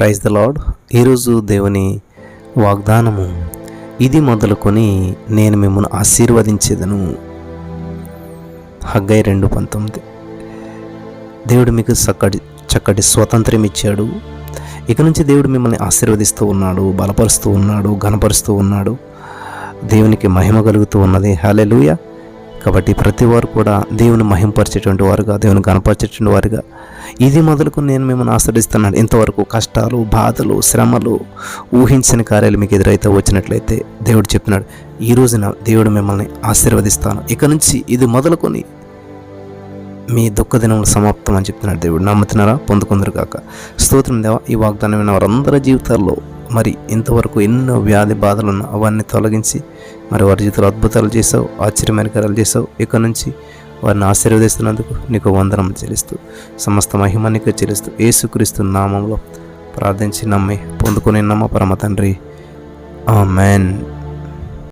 Praise the lord ఈరోజు దేవుని వాగ్దానము. ఇది మొదలుకొని నేను మిమ్మల్ని ఆశీర్వదించేదను. హగ్గై రెండు పంతొమ్మిది. దేవుడు మీకు చక్కటి చక్కటి స్వాతంత్ర్యం ఇచ్చాడు. ఇక నుంచి దేవుడు మిమ్మల్ని ఆశీర్వదిస్తూ ఉన్నాడు బలపరుస్తూ ఉన్నాడు ఘనపరుస్తూ ఉన్నాడు. దేవునికి మహిమ కలుగుతూ ఉన్నది. హాలెలూయ కాబట్టి ప్రతి వారు కూడా దేవుని మహింపరిచేటువంటి వారుగా దేవుని కనపరిచేటువంటి వారుగా. ఇది మొదలుకు నేను మిమ్మల్ని ఆశ్రయిస్తున్నాను ఇంతవరకు కష్టాలు బాధలు శ్రమలు ఊహించని కార్యాలు మీకు ఎదురైతే వచ్చినట్లయితే దేవుడు చెప్తున్నాడు ఈ రోజున దేవుడు మిమ్మల్ని ఆశీర్వదిస్తాను. ఇక నుంచి ఇది మొదలుకొని మీ దుఃఖదినం సమాప్తం అని చెప్తున్నాడు దేవుడు. నమ్ముతున్నారా? పొందుకుందరు కాక స్తోత్రం దేవ ఈ వాగ్దానం విన్న వారందరి జీవితాల్లో మరి ఇంతవరకు ఎన్నో వ్యాధి బాధలు ఉన్నా అవన్నీ తొలగించి మరి వారి జీవితంలో అద్భుతాలు చేసావు ఆశ్చర్యమైన కార్యాలు చేసావు ఇక నుంచి వారిని ఆశీర్వదిస్తున్నందుకు నీకు వందనం చెల్లిస్తూ సమస్త మహిమ నీకు చెల్లిస్తూ ఏసుక్రీస్తు నామంలో ప్రార్థించి నమ్మి పొందుకునే నమ్మ పరమ తండ్రి. ఆ మ్యాన్